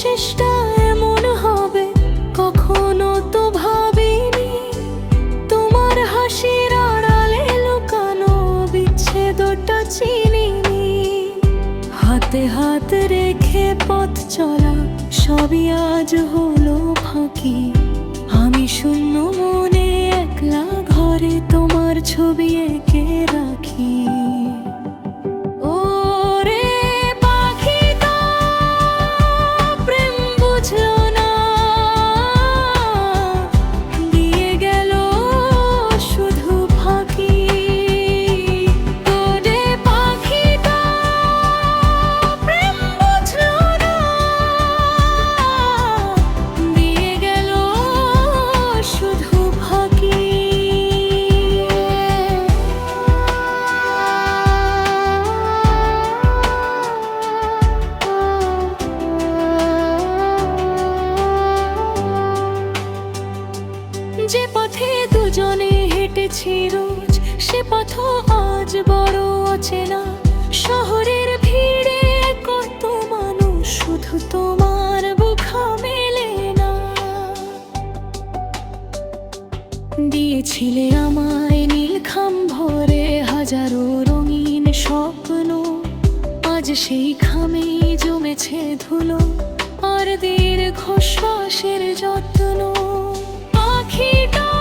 শেষটা এমন হবে, কখনো তো ভাবিনি। তোমার হাসির আড়ালে লুকানো বিচ্ছেদটা চিনিনি। হাতে হাত রেখে পথ চলা, সবই আজ হলো ফাঁকি। আমি শূন্য মনে একলা ঘরে তোমার ছবি এঁকে রাখি। to হেঁটেছি রোজ, সে পথ আজ বড় শহরের ভিড়ে কত মানুষ শুধু তোমার বুখা মেলে না। দিয়েছিলে আমায় ভরে হাজারো রঙিন স্বপ্ন। আজ সেই খামে জমেছে ধুলো আর দীর্ঘ শ্বাসের যত্ন। পাখিটা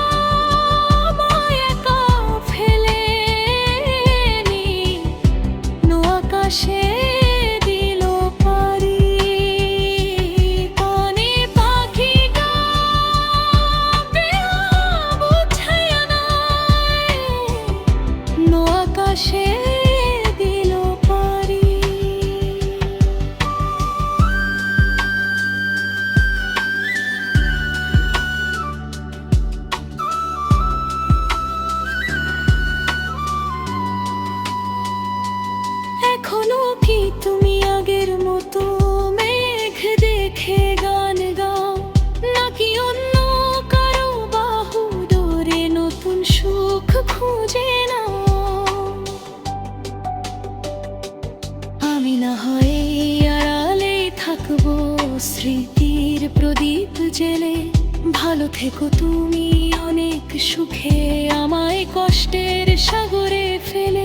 আমি না হয় আড়ালে থাকব স্মৃতির প্রদীপ জেলে। ভালো থেকো তুমি অনেক সুখে, আমায় কষ্টের সাগরে ফেলে।